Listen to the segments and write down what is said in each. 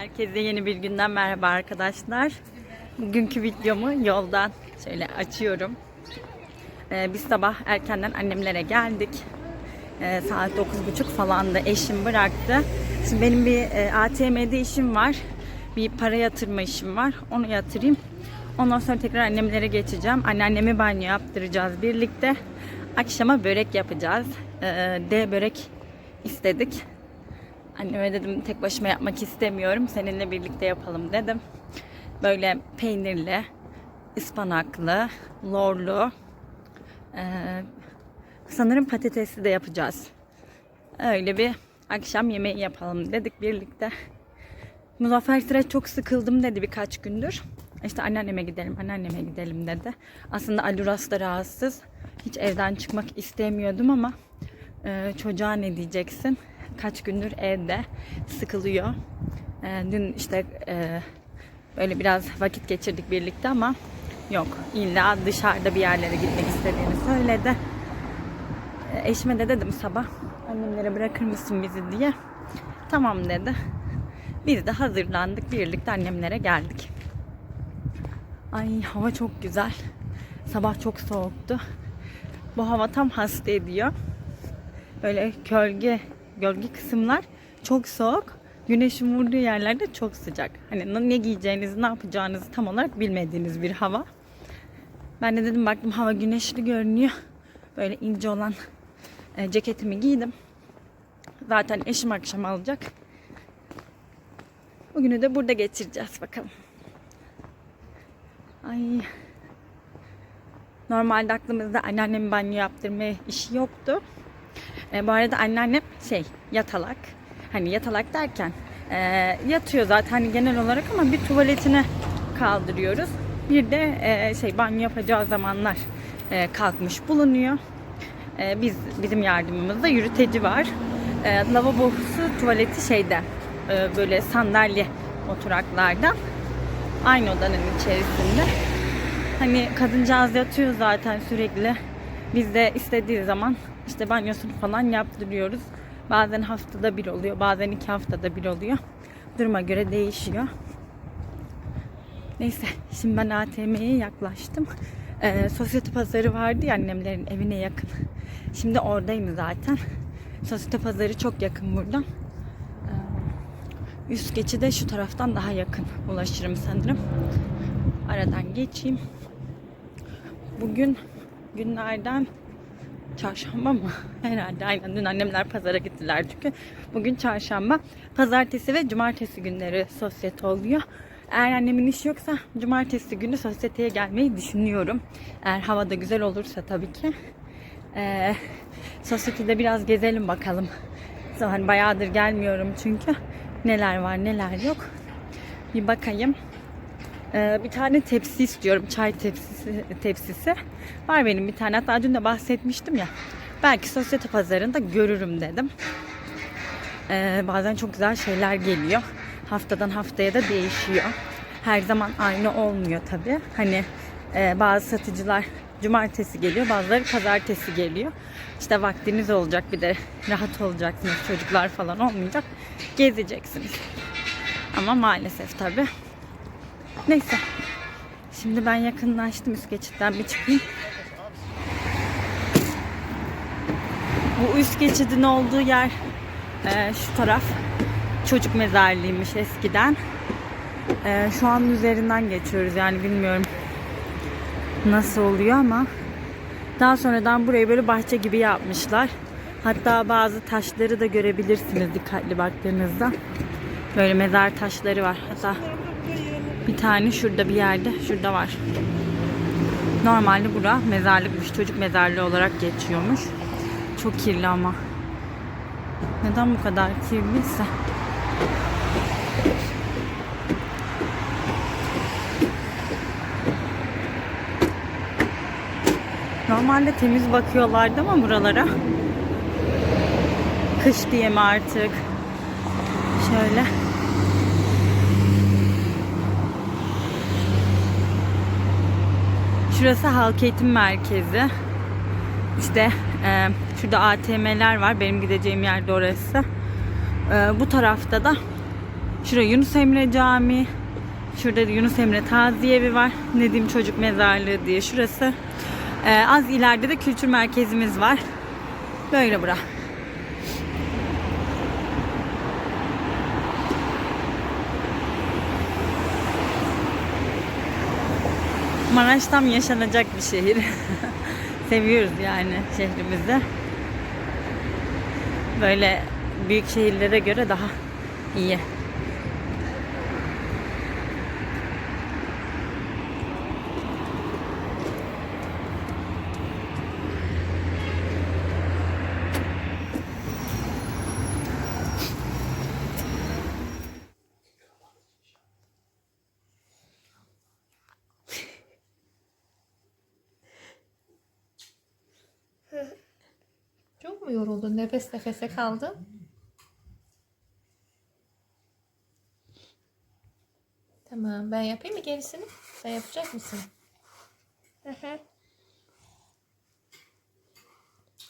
Herkese yeni bir günden merhaba arkadaşlar. Bugünkü videomu yoldan şöyle açıyorum. Ee, biz sabah erkenden annemlere geldik. Ee, saat 9.30 falan da eşim bıraktı. Şimdi benim bir e, ATM'de işim var. Bir para yatırma işim var. Onu yatırayım. Ondan sonra tekrar annemlere geçeceğim. Anneannemi banyo yaptıracağız birlikte. Akşama börek yapacağız. Ee, D börek istedik. Anneme dedim tek başıma yapmak istemiyorum. Seninle birlikte yapalım dedim. Böyle peynirli, ıspanaklı, lorlu, eee, sanırım patatesli de yapacağız. Öyle bir akşam yemeği yapalım dedik birlikte. Muzaffer Sıra çok sıkıldım dedi birkaç gündür. İşte anneanneme gidelim, anneanneme gidelim dedi. Aslında Aluras da rahatsız. Hiç evden çıkmak istemiyordum ama e, çocuğa ne diyeceksin? Kaç gündür evde sıkılıyor. E, dün işte e, böyle biraz vakit geçirdik birlikte ama yok. İlla dışarıda bir yerlere gitmek istediğini söyledi. E, eşime de dedim sabah annemlere bırakır mısın bizi diye. Tamam dedi. Biz de hazırlandık. Birlikte annemlere geldik. Ay hava çok güzel. Sabah çok soğuktu. Bu hava tam hasta ediyor. Böyle gölge, gölge kısımlar çok soğuk. Güneşin vurduğu yerlerde çok sıcak. Hani ne giyeceğinizi, ne yapacağınızı tam olarak bilmediğiniz bir hava. Ben de dedim baktım hava güneşli görünüyor. Böyle ince olan e, ceketimi giydim. Zaten eşim akşam alacak. Bugünü de burada geçireceğiz bakalım. Ay. Normalde aklımızda anneannemin banyo yaptırma işi yoktu. E, bu arada anneannem şey yatalak. Hani yatalak derken e, yatıyor zaten hani genel olarak ama bir tuvaletine kaldırıyoruz. Bir de e, şey banyo yapacağı zamanlar e, kalkmış bulunuyor. E, biz bizim yardımımızda yürüteci var. E, lavabosu tuvaleti şeyde e, böyle sandalye oturaklarda. Aynı odanın içerisinde. Hani kadıncağız yatıyor zaten sürekli. Biz de istediği zaman işte banyosunu falan yaptırıyoruz. Bazen haftada bir oluyor, bazen iki haftada bir oluyor. Duruma göre değişiyor. Neyse, şimdi ben ATM'ye yaklaştım. Ee, sosyete pazarı vardı ya annemlerin evine yakın. Şimdi oradayım zaten. Sosyete pazarı çok yakın buradan. Ee, üst geçi de şu taraftan daha yakın ulaşırım sanırım. Aradan geçeyim. Bugün günlerden çarşamba mı? Herhalde aynen. Dün annemler pazara gittiler çünkü. Bugün çarşamba. Pazartesi ve cumartesi günleri sosyete oluyor. Eğer annemin işi yoksa cumartesi günü sosyeteye gelmeyi düşünüyorum. Eğer hava da güzel olursa tabii ki. Ee, sosyetede biraz gezelim bakalım. Hani bayağıdır gelmiyorum çünkü. Neler var neler yok. Bir bakayım. Ee, bir tane tepsi istiyorum. Çay tepsisi, tepsisi. Var benim bir tane. Hatta dün de bahsetmiştim ya. Belki sosyete pazarında görürüm dedim. Ee, bazen çok güzel şeyler geliyor. Haftadan haftaya da değişiyor. Her zaman aynı olmuyor tabi. Hani e, bazı satıcılar cumartesi geliyor, bazıları pazartesi geliyor. İşte vaktiniz olacak bir de rahat olacaksınız. Çocuklar falan olmayacak. Gezeceksiniz. Ama maalesef tabi. Neyse. Şimdi ben yakınlaştım üst geçitten bir çıkayım. Bu üst geçidin olduğu yer e, şu taraf çocuk mezarlığıymış eskiden. E, şu an üzerinden geçiyoruz yani bilmiyorum nasıl oluyor ama daha sonradan burayı böyle bahçe gibi yapmışlar. Hatta bazı taşları da görebilirsiniz dikkatli baktığınızda. Böyle mezar taşları var. Hatta bir tane şurada bir yerde. Şurada var. Normalde bura mezarlıkmış. Çocuk mezarlığı olarak geçiyormuş. Çok kirli ama. Neden bu kadar kirliyse? Normalde temiz bakıyorlardı ama buralara. Kış diye mi artık? Şöyle. Şurası halk eğitim merkezi. İşte e, şurada ATM'ler var. Benim gideceğim yerde orası. E, bu tarafta da Şurada Yunus Emre Camii. Şurada da Yunus Emre Taziye Evi var. Nedim Çocuk Mezarlığı diye şurası. Ee, az ileride de kültür merkezimiz var. Böyle bura. Maraş tam yaşanacak bir şehir. Seviyoruz yani şehrimizi. Böyle büyük şehirlere göre daha iyi. Çok mu yoruldun? Nefes nefese kaldın. Tamam ben yapayım mı gerisini? Sen yapacak mısın?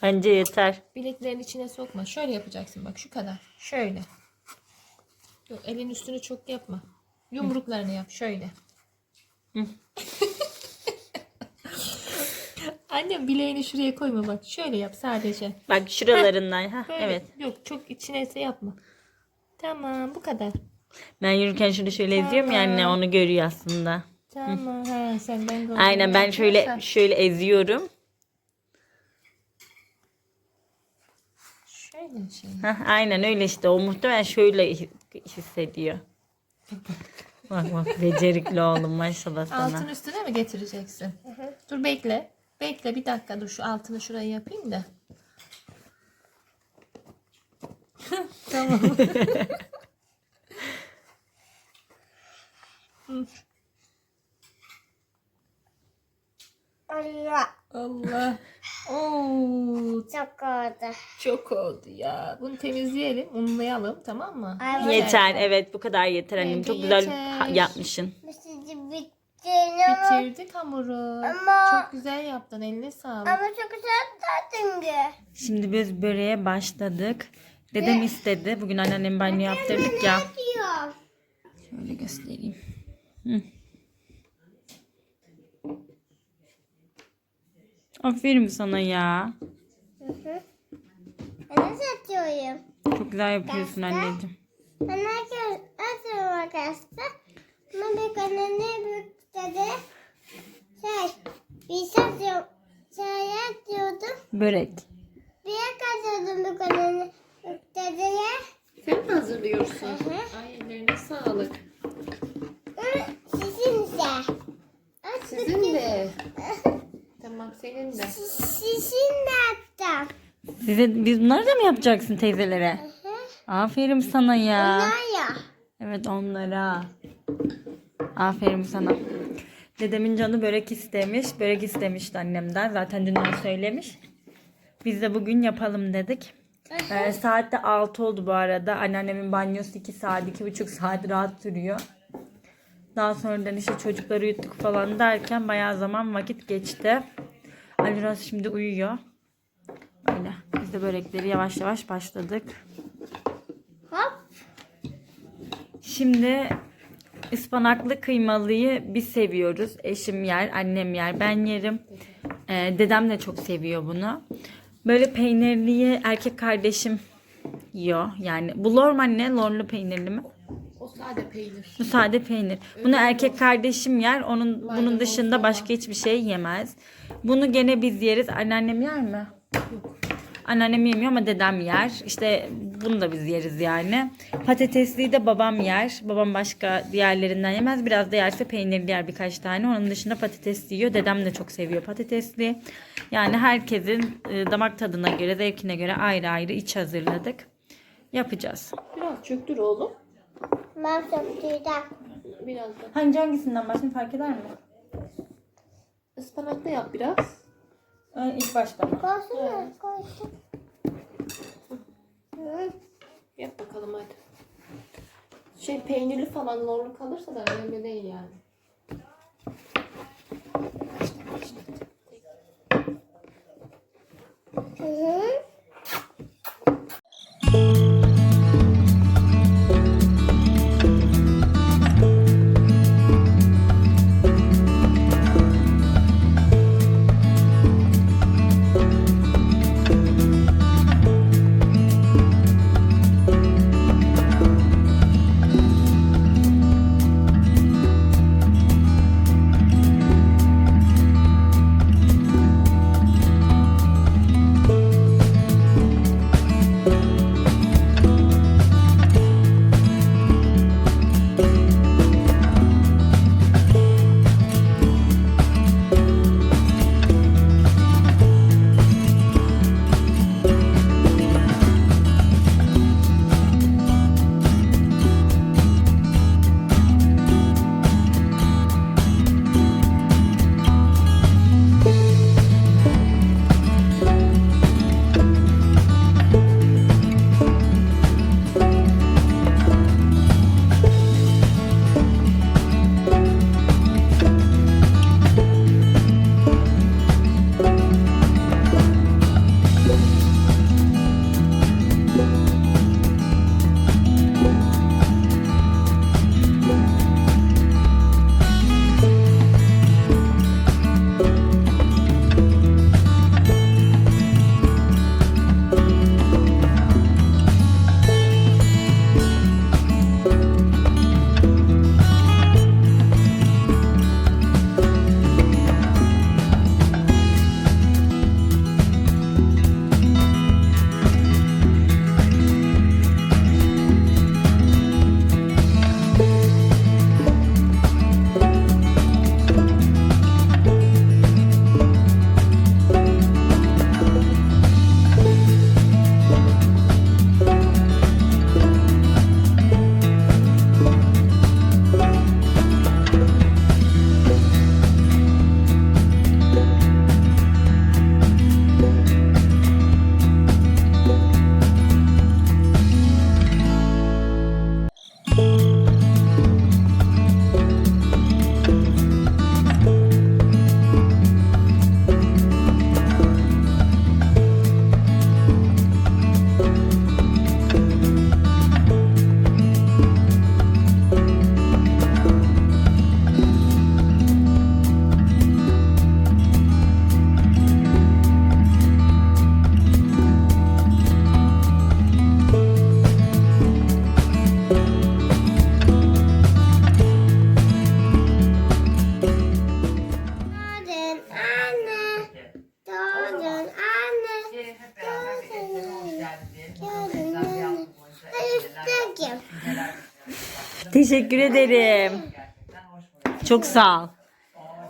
Bence yeter. Bileklerin içine sokma. Şöyle yapacaksın bak şu kadar. Şöyle. Yok elin üstünü çok yapma. Yumruklarını yap şöyle. Annem bileğini şuraya koyma bak. Şöyle yap sadece. Bak şuralarından. ha Böyle. evet. Yok çok içine ise yapma. Tamam bu kadar. Ben yürürken şurada şöyle eziyorum ya anne onu görüyor aslında. Tamam. Ha, sen ben de Aynen ben şöyle yapıyorsan. şöyle eziyorum. Şöyle şey. Hah, aynen öyle işte. O muhtemelen şöyle hi- hissediyor. bak bak becerikli oğlum maşallah sana. Altın üstüne mi getireceksin? Dur bekle. Bekle bir dakika dur şu altını şuraya yapayım da. tamam. Allah Allah. Oo, çok oldu. çok oldu ya. Bunu temizleyelim, unlayalım tamam mı? Evet. Yeter evet bu kadar yeter annem. Çok güzel yeter. ha- yapmışsın. Sizi ama, Bitirdik hamuru. Ama- Çok güzel yaptın. Eline sağlık. ama çok güzel tattın ki. Şimdi biz böreğe başladık. Dedem istedi. Bugün anneannem banyo yaptırdık ya. Diyor. Şöyle göstereyim. Hı. Aferin sana ya. Ben satıyorum. Çok güzel yapıyorsun anneciğim. Ben herkes atıyorum arkadaşlar. Ama bir kanalına büyük dedi. Şey, bir. Şey atıyordum. Börek. Bir yak atıyordum bir kanalına büyük dedeye. Sen mi hazırlıyorsun? hı. Ay ellerine sağlık. Hı, Sizin ise. Aç Sizin de. Tamam senin de. Sizin de attım. Size, biz bunları da mı yapacaksın teyzelere? Hı. Aferin sana ya. Bunlar ya. Evet onlara. Aferin sana. Dedemin canı börek istemiş. Börek istemişti annemden. Zaten dünden söylemiş. Biz de bugün yapalım dedik. Ee, saat de 6 oldu bu arada. Anneannemin banyosu 2 saat, 2,5 saat rahat sürüyor. Daha sonradan işte çocukları uyuttuk falan derken bayağı zaman vakit geçti. Ali Raz şimdi uyuyor. Öyle. Biz de börekleri yavaş yavaş başladık. Hop. Şimdi ıspanaklı kıymalıyı biz seviyoruz. Eşim yer, annem yer, ben yerim. Ee, dedem de çok seviyor bunu. Böyle peynirliyi erkek kardeşim yiyor. Yani bu lorman ne? Lorlu peynirli mi? O sade peynir. Bu sade peynir. Bunu erkek kardeşim yer. Onun bunun dışında başka hiçbir şey yemez. Bunu gene biz yeriz. Anneannem yer mi? Anneannem yemiyor ama dedem yer. İşte bunu da biz yeriz yani. Patatesliyi de babam yer. Babam başka diğerlerinden yemez. Biraz da yerse peynirli yer birkaç tane. Onun dışında patatesli yiyor. Dedem de çok seviyor patatesli. Yani herkesin e, damak tadına göre, zevkine göre ayrı ayrı iç hazırladık. Yapacağız. Biraz çöktür oğlum. Ben söktüydüm. Biraz da. Hangi hangisinden başlayayım fark eder mi? Ispanaklı yap biraz. Ee, ilk başta mı? Koysun mu? Koysun. Yap bakalım hadi. Şey peynirli falan lorlu kalırsa da önemli değil yani. Hı hı. Teşekkür ederim. Çok sağ ol.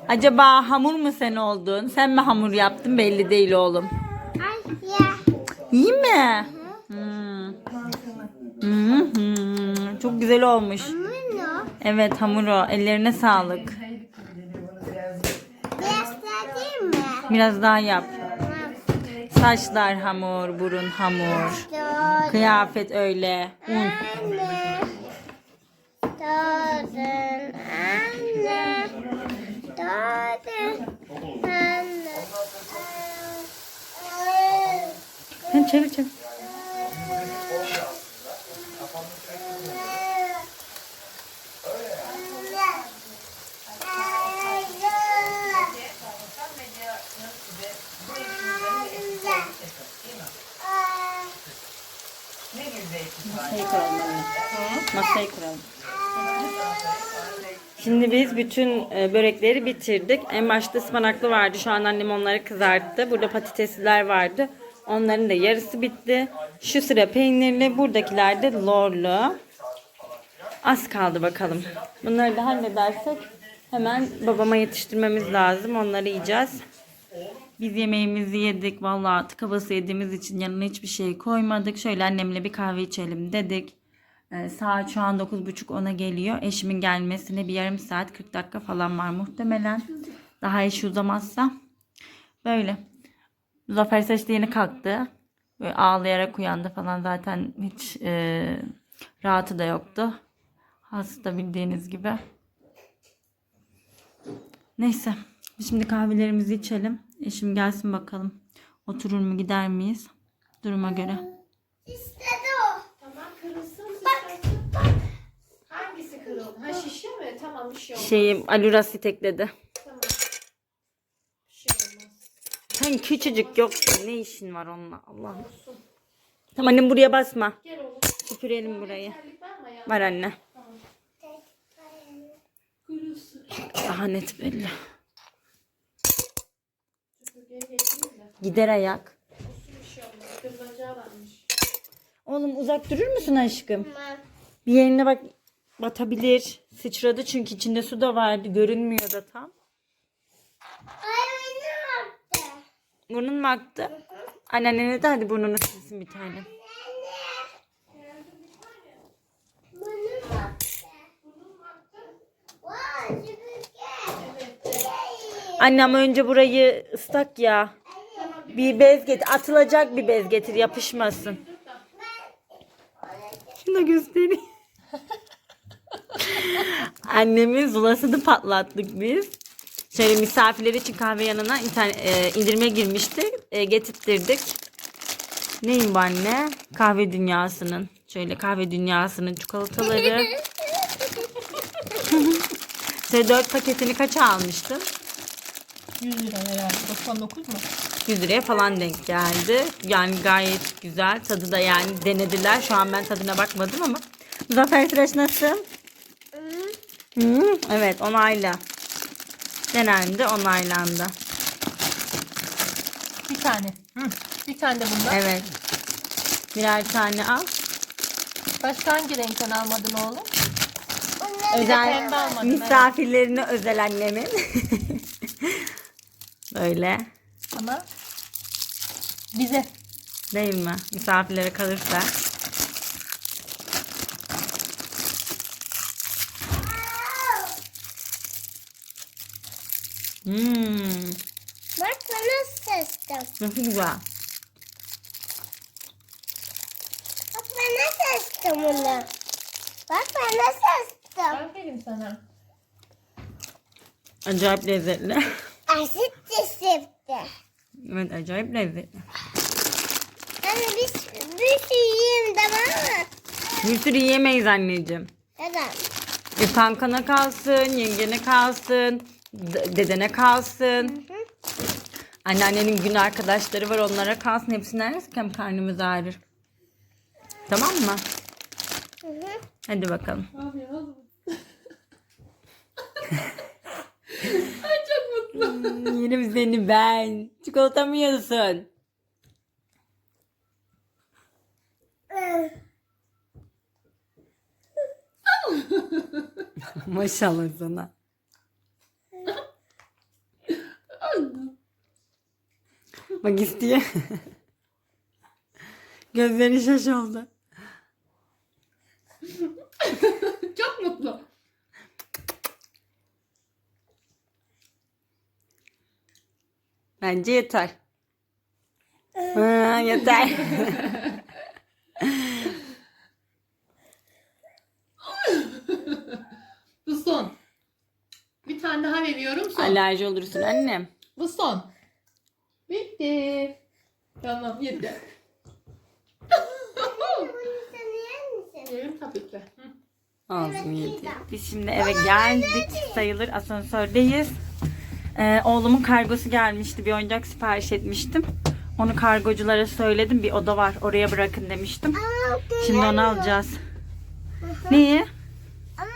Acaba hamur mu sen oldun? Sen mi hamur yaptın belli değil oğlum. İyi mi? Hmm. Hmm. Çok güzel olmuş. Evet hamur o. Ellerine sağlık. biraz daha yap. Saçlar hamur, burun hamur. Kıyafet öyle. Un. Doğdun anne. Doğdun anne. Sen çevir çevir. Biz bütün e, börekleri bitirdik. En başta ıspanaklı vardı. Şu an annem onları kızarttı. Burada patatesliler vardı. Onların da yarısı bitti. Şu sıra peynirli. Buradakiler de lorlu. Az kaldı bakalım. Bunları da halledersek hemen babama yetiştirmemiz lazım. Onları yiyeceğiz. Biz yemeğimizi yedik. Vallahi tıka basa yediğimiz için yanına hiçbir şey koymadık. Şöyle annemle bir kahve içelim dedik. Ee, saat şu an 9.30-10'a geliyor. Eşimin gelmesine bir yarım saat 40 dakika falan var muhtemelen. Daha iş uzamazsa. Böyle. Zafer Saç yeni kalktı. Böyle ağlayarak uyandı falan zaten hiç e, rahatı da yoktu. Hasta bildiğiniz gibi. Neyse. Şimdi kahvelerimizi içelim. Eşim gelsin bakalım. Oturur mu gider miyiz? Duruma göre. İstedi Ha şişe mi? Tamam bir şey olmaz. Şeyi alurası tekledi. Tamam. Bir şey olmaz. Sen küçücük yoksun. Ne işin var onunla? Allah'ım. Tamam annem buraya basma. Gel oğlum. Süpürelim burayı. Terlik var mı ya? Var anne. Kırılsın. Daha net belli. Süpürgeye getireyim de. Gider ayak. Olsun bir şey olmaz. Kırılacağı varmış. Oğlum uzak durur musun aşkım? Tamam. Bir yerine bak batabilir. Sıçradı çünkü içinde su da vardı. Görünmüyor da tam. Ay ne yaptı? Burnun mu aktı? Anneannene de hadi burnunu silsin bir tane. Annem önce burayı ıslak ya. Bir bez getir. Atılacak bir bez getir. Yapışmasın. Şunu göstereyim. Annemin zulasını patlattık biz. Şöyle misafirler için kahve yanına internet, e, indirime girmişti. E, getirttirdik. Neyim bu anne? Kahve dünyasının. Şöyle kahve dünyasının çikolataları. Şöyle 4 paketini kaça almıştım? 100 lira herhalde. 99 mu? 100 liraya falan denk geldi. Yani gayet güzel. Tadı da yani denediler. Şu an ben tadına bakmadım ama. Zafer tıraş nasıl? Hmm, evet onayla. Denendi onaylandı. Bir tane. Hı. Bir tane de bundan. Evet. Birer tane al. Başka hangi renkten almadın oğlum? Özel pembe almadım, misafirlerine özel annemin. Böyle. Ama bize. Değil mi? Misafirlere kalırsa. Hmm, Bak bana seçtim. nasıl güzel. Bak bana seçtim bunu. Bak bana seçtim. Aferin sana. Acayip lezzetli. Asit de sevdi. evet acayip lezzetli. Anne biz bir şey yiyeyim tamam mı? Bir sürü yiyemeyiz anneciğim. Neden? E kankana kalsın, yengene kalsın, dedene kalsın. Anneannenin gün arkadaşları var onlara kalsın. Hepsini yersek hem karnımız ağrır. Tamam mı? Hı hı. Hadi bakalım. Çok mutlu. Yerim seni ben. Çikolata mı yiyorsun? Maşallah sana. Bak istiyor. Gözleri şaş oldu. Çok mutlu. Bence yeter. Ha, yeter. Bu son. Bir tane daha veriyorum son. Alerji olursun annem. Bu son. Bitti. Tamam yeter. Bunu sen yer misin? Yerim tabii ki. Hı. Ağzım yedi. Biz şimdi eve geldik sayılır asansördeyiz. Ee, oğlumun kargosu gelmişti. Bir oyuncak sipariş etmiştim. Onu kargoculara söyledim. Bir oda var oraya bırakın demiştim. Ama Şimdi onu alacağız. Neyi? Ama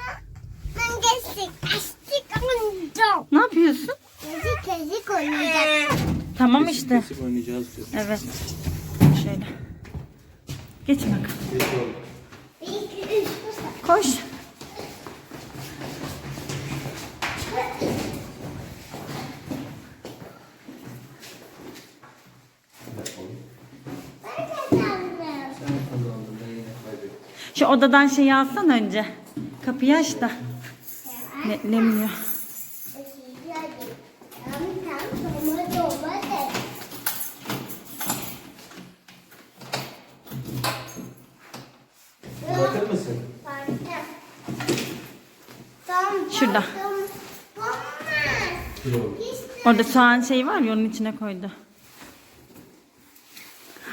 ben geçtik. Oynayacağım. Ne yapıyorsun? Kezik kezik oynayacağım. Tamam işte. Kesip oynayacağız diyor. Evet. Şöyle. Geç bakalım. Peki oğlum. Bir, üç, bu Koş. Ben kazandım. Şu odadan şeyi alsan önce. Kapıyı aç da. Netlemiyor. Bırakır mısın? Şurada. Yok. Orada soğan şeyi var ya onun içine koydu.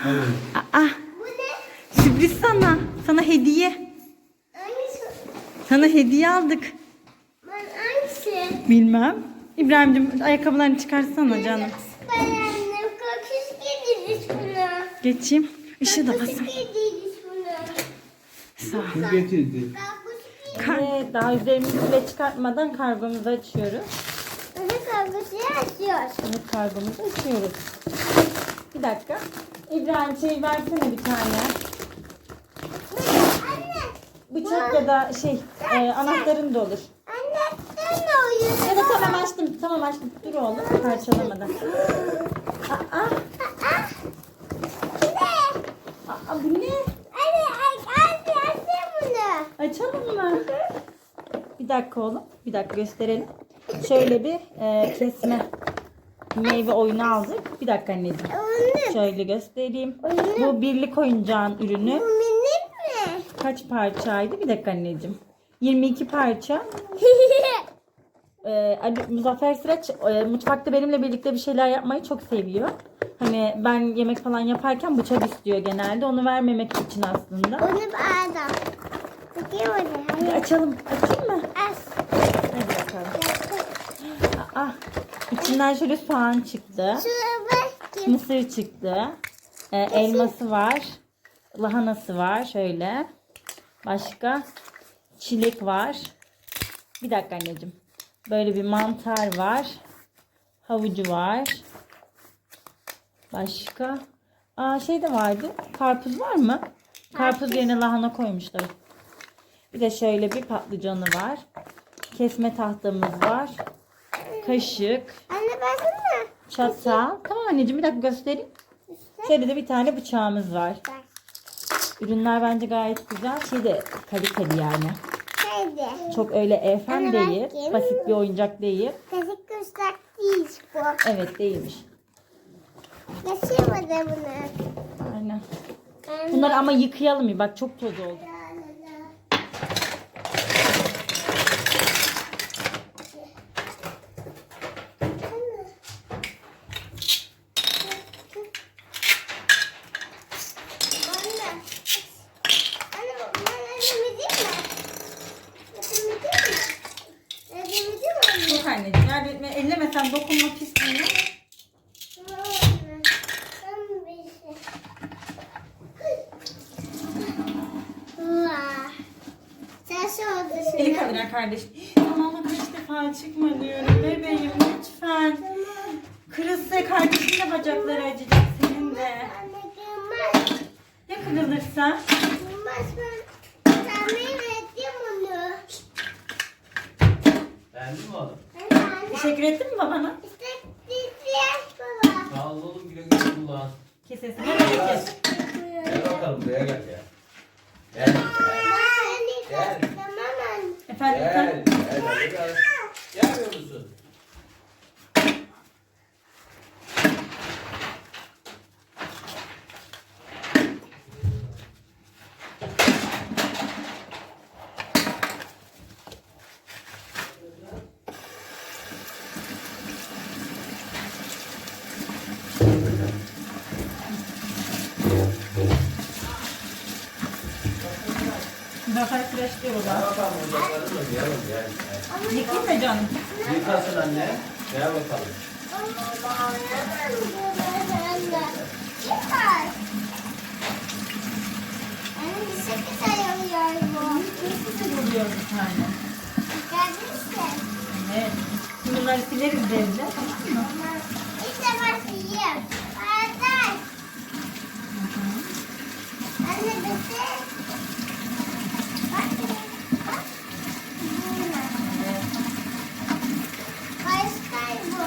Evet. Aa, Bu ne? sürpriz sana. Sana hediye. Hangisi? Sana hediye aldık. Ben hangisi? Bilmem. İbrahim'cim ayakkabılarını çıkarsana canım. Ben annem kaküs giydiririz buna. Geçeyim. Işığı da basın. giydiririz buna. Sağ ol. Kim getirdi? Kar- daha üzerimizi bile çıkartmadan kargomuzu açıyoruz. Kaküsü açıyoruz. Şimdi kargomuzu açıyoruz. Bir dakika. İbrahim şey versene bir tane. Anne. Bıçak ya da şey e, anahtarın da olur. Anne sen ne oynuyorsun? Da tamam açtım. Tamam açtım. Dur oğlum parçalamadan. Aa, Aa, ne? aa, bu ne? Anne aç aç aç bunu. Açalım mı? Bir dakika oğlum. Bir dakika gösterelim. Şöyle bir e, kesme meyve oyunu aldık. Bir dakika anneciğim. Şöyle göstereyim. Bu birlik oyuncağın ürünü. minik mi? Kaç parçaydı? Bir dakika anneciğim. 22 parça. Ee, Ali Muzaffer Sıraç e, mutfakta benimle birlikte bir şeyler yapmayı çok seviyor. Hani ben yemek falan yaparken bıçak istiyor genelde. Onu vermemek için aslında. Onu bağladım. Bakayım Hadi açalım. Açayım mı? aç. Hadi bakalım. Aa, içinden şöyle soğan çıktı. Mısır çıktı. Ee, elması var. Lahanası var şöyle. Başka çilek var. Bir dakika anneciğim. Böyle bir mantar var. Havucu var. Başka? Aa şey de vardı. Karpuz var mı? Karpuz yerine lahana koymuşlar. Bir de şöyle bir patlıcanı var. Kesme tahtamız var. Kaşık, Anne baksana. Çatal. Tamam anneciğim bir dakika göstereyim. Şöyle de bir tane bıçağımız var. Bak. Ürünler bence gayet güzel. Şey de kaliteli yani. Haydi. Çok öyle efem Anne değil. Basit bir oyuncak değil. Kesik kuşlar değil bu. Evet değilmiş. De bunu. Aynen. Ben Bunları ama yıkayalım bir. Bak çok toz oldu. Anne. Anne ben elimi değil mi? Elimi değil mi? Elimi değil mi anne? Yok anneciğim. Yardım etme. Ellemesen dokunma pisliğine. Ses oldu Eli şimdi. kaldıran kardeş. Aman kaç defa çıkma diyorum. Bebeğim lütfen. Kırılsa kardeşin de bacakları acıyacak senin de. Anne kırmaz. Ya kırılırsa? Kırmaz ben. Tamir ettim onu. Beğendin mi oğlum? Teşekkür ettin mi babana? Sağ ol oğlum güle güle kullan. Kesesine bereket. Gel bakalım buraya gel ya. Gel. Gel. Gel. Tamam anne. Efendim Gel. sen? Gel. Gel. Gel. Gelmiyor musun? Zafer fresh diyor Gel baba. bakalım ocaklarını da yiyelim gel. gel. Yıkayayım mı canım? Yıkasın anne. Gel bakalım. Sıvırıyor bir tane? Evet. Şimdi bunları sileriz derinde. Tamam mı? Anne bitti. Bak. Bak. Bunlar. Evet. Kaç bu?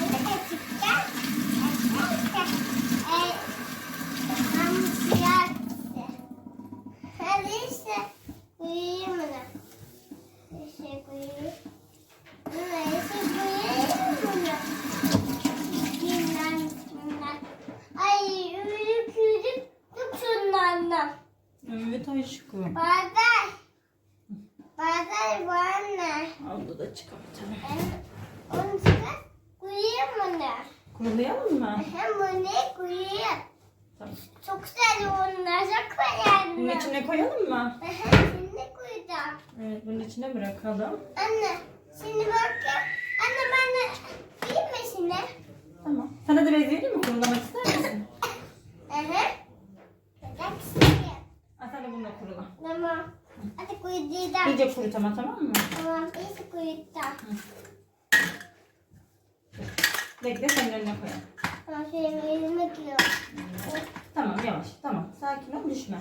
Hadi geçtik gel. Gel. Ee, hamsiyer. Hadi işte. Uyuyayım bunu. İşte uyuyayım. Bunu işte uyuyayım bunu. Dinlen, dinlen. Ay ürük ürük tut şunlardan. Evet aşkım. Bardak. Bardak var anne. Aldı da çıkartalım. Ben onu çıkar. Koyayım bunu. Kurulayalım mı? Hem bunu koyayım. Tamam. Çok güzel onlar. Çok koyarım. Bunun içine koyalım mı? Ben şimdi koyacağım. Evet bunun içine bırakalım. Anne şimdi bak ya. Anne ben de yiyeyim mi şimdi? Tamam. Sana da bez vereyim mi? Kurulamak ister misin? Hı hı. İstiyorum. Ha, sen de bununla kurula. Tamam. Hadi koyacağım. İyice kurut ama tamam mı? Tamam. İyice koyacağım. Bekle senin önüne koyalım. Tamam şöyle elime giyiyorum. Tamam yavaş. Tamam. Sakin ol düşme.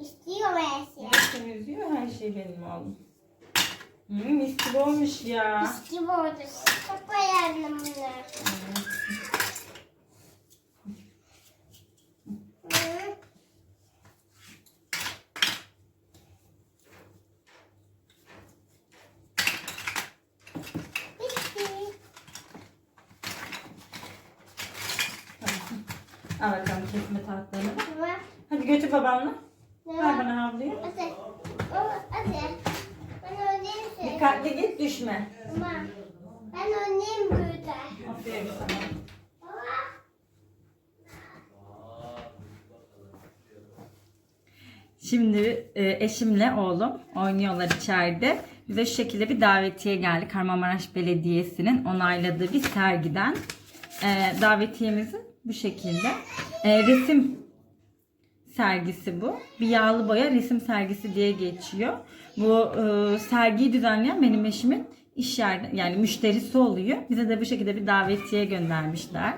İstiyor Messi. Nasıl yüzüyor her şey benim oğlum. Hmm, mis gibi olmuş ya. Gibi oldu. Çok beğendim bunu. Hı. Bitti. Al bakalım kesme tahtlarını. Hadi götür babanla. Ver bana havluyu. Dikkatli git düşme. Ben oynayayım burada. Aferin sana. Şimdi e, eşimle oğlum oynuyorlar içeride. Bize şu şekilde bir davetiye geldi. Kahramanmaraş Belediyesi'nin onayladığı bir sergiden. E, davetiyemizi bu şekilde. E, resim sergisi bu. Bir yağlı boya resim sergisi diye geçiyor. Bu e, sergiyi düzenleyen benim eşimin iş yer yani müşterisi oluyor. Bize de bu şekilde bir davetiye göndermişler.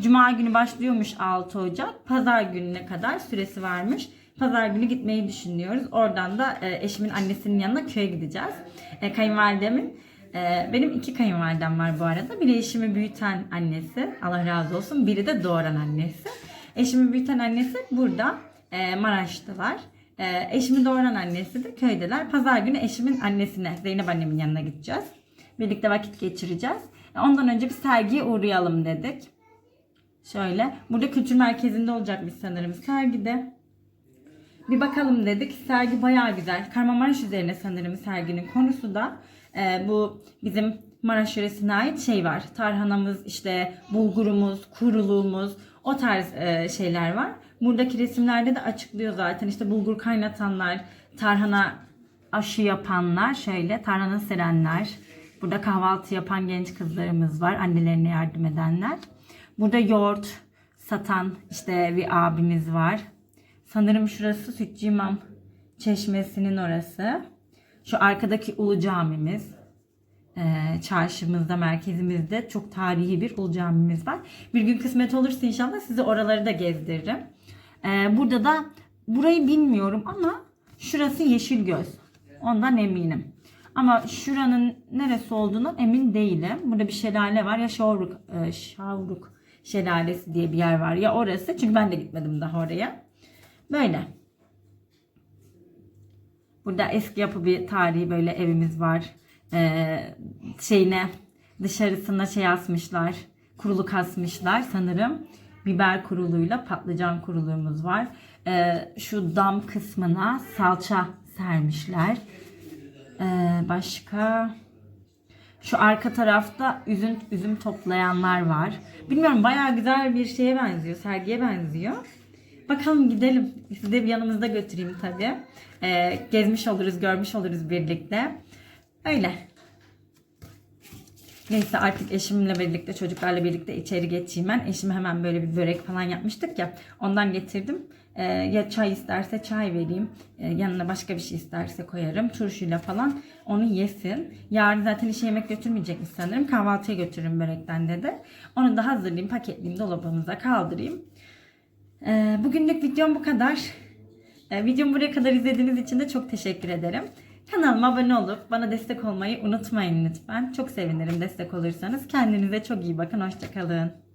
Cuma günü başlıyormuş 6 Ocak. Pazar gününe kadar süresi varmış. Pazar günü gitmeyi düşünüyoruz. Oradan da e, eşimin annesinin yanına köye gideceğiz. E, kayınvalidemin benim iki kayınvalidem var bu arada. Biri eşimi büyüten annesi. Allah razı olsun. Biri de doğuran annesi. Eşimi büyüten annesi burada. E, Maraş'talar. E, eşimi doğuran annesi de köydeler. Pazar günü eşimin annesine, Zeynep annemin yanına gideceğiz. Birlikte vakit geçireceğiz. E, Ondan önce bir sergiye uğrayalım dedik. Şöyle. Burada kültür merkezinde olacakmış sanırım sergide. Bir bakalım dedik. Sergi bayağı güzel. Kahramanmaraş üzerine sanırım serginin konusu da. E, bu bizim Maraş yöresine ait şey var. Tarhanamız, işte bulgurumuz, kuruluğumuz, o tarz e, şeyler var. Buradaki resimlerde de açıklıyor zaten. İşte bulgur kaynatanlar, tarhana aşı yapanlar, şöyle tarhana serenler. Burada kahvaltı yapan genç kızlarımız var. Annelerine yardım edenler. Burada yoğurt satan işte bir abimiz var. Sanırım şurası Sütçü İmam Çeşmesi'nin orası. Şu arkadaki Ulu Camimiz. Ee, çarşımızda, merkezimizde çok tarihi bir Ulu Camimiz var. Bir gün kısmet olursa inşallah size oraları da gezdiririm. Ee, burada da burayı bilmiyorum ama şurası yeşil göz. Ondan eminim. Ama şuranın neresi olduğunu emin değilim. Burada bir şelale var ya Şavruk, e, Şavruk Şelalesi diye bir yer var ya orası. Çünkü ben de gitmedim daha oraya. Böyle. Burada eski yapı bir tarihi böyle evimiz var. Ee, şeyine dışarısına şey asmışlar. Kurulu kasmışlar sanırım. Biber kuruluyla patlıcan kuruluğumuz var. Ee, şu dam kısmına salça sermişler. Ee, başka şu arka tarafta üzüm üzüm toplayanlar var. Bilmiyorum bayağı güzel bir şeye benziyor. Sergiye benziyor. Bakalım gidelim. Sizi de bir yanımızda götüreyim tabii. Ee, gezmiş oluruz, görmüş oluruz birlikte. Öyle. Neyse artık eşimle birlikte, çocuklarla birlikte içeri geçeyim ben. Eşime hemen böyle bir börek falan yapmıştık ya. Ondan getirdim. Ee, ya çay isterse çay vereyim. Ee, yanına başka bir şey isterse koyarım. Turşuyla falan onu yesin. Yarın zaten işe yemek götürmeyecekmiş sanırım. Kahvaltıya götürürüm börekten dedi. Onu da hazırlayayım, paketleyeyim, dolabımıza kaldırayım. Ee, bugünlük videom bu kadar. Ee, videomu buraya kadar izlediğiniz için de çok teşekkür ederim. Kanalıma abone olup bana destek olmayı unutmayın lütfen. Çok sevinirim destek olursanız. Kendinize çok iyi bakın. Hoşçakalın.